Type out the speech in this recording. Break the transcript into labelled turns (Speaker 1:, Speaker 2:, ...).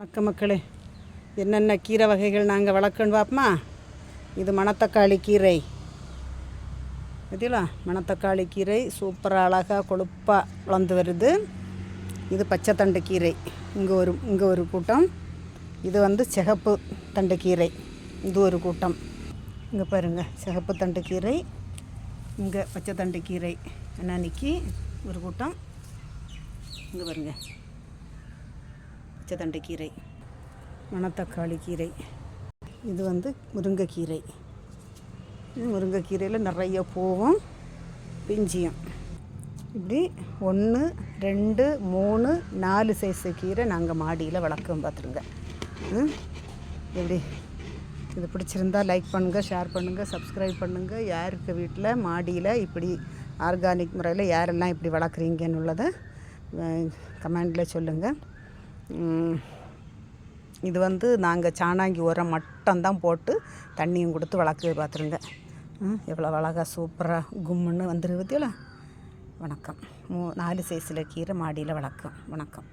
Speaker 1: மக்க மக்களே என்னென்ன கீரை வகைகள் நாங்கள் வளர்க்கணும் பார்ப்போமா? இது மணத்தக்காளி கீரை. பார்த்தீங்களா? மணத்தக்காளி கீரை சூப்பராக அழகாக கொழுப்பாக வளர்ந்து வருது. இது பச்சை தண்டு கீரை. இங்கே ஒரு இங்கே ஒரு கூட்டம். இது வந்து சிகப்பு தண்டு கீரை. இது ஒரு கூட்டம். இங்கே பாருங்கள் சிகப்பு தண்டு கீரை. இங்கே பச்சை தண்டு கீரை. அன்னானிக்கு ஒரு கூட்டம். இங்கே பாருங்கள் பச்சைத்தண்டு கீரை மணத்தக்காளி கீரை. இது வந்து முருங்கைக்கீரை. முருங்கைக்கீரையில் நிறைய பூவும் பிஞ்சியும். இப்படி ஒன்று ரெண்டு மூணு நாலு சைஸு கீரை நாங்கள் மாடியில் வளர்க்கோம் பார்த்துருங்க ம், எப்படி? இது பிடிச்சிருந்தா லைக் பண்ணுங்கள் ஷேர் பண்ணுங்கள் சப்ஸ்கிரைப் பண்ணுங்கள் யாருக்கு வீட்டில் மாடியில் இப்படி ஆர்கானிக் முறையில் யாரெல்லாம் இப்படி வளர்க்குறீங்கன்னு உள்ளதை கமெண்டில் சொல்லுங்கள் இது வந்து நாங்கள் சாணாங்கி உரம் மட்டும்தான் போட்டு தண்ணியும் கொடுத்து வளர்க்க பார்த்துருங்க எவ்வளோ அழகாக சூப்பராக கும்முன்னு வந்துருவதில்ல வணக்கம். மூ நாலு சைஸில் கீரை மாடியில் வளர்க்கும். வணக்கம்.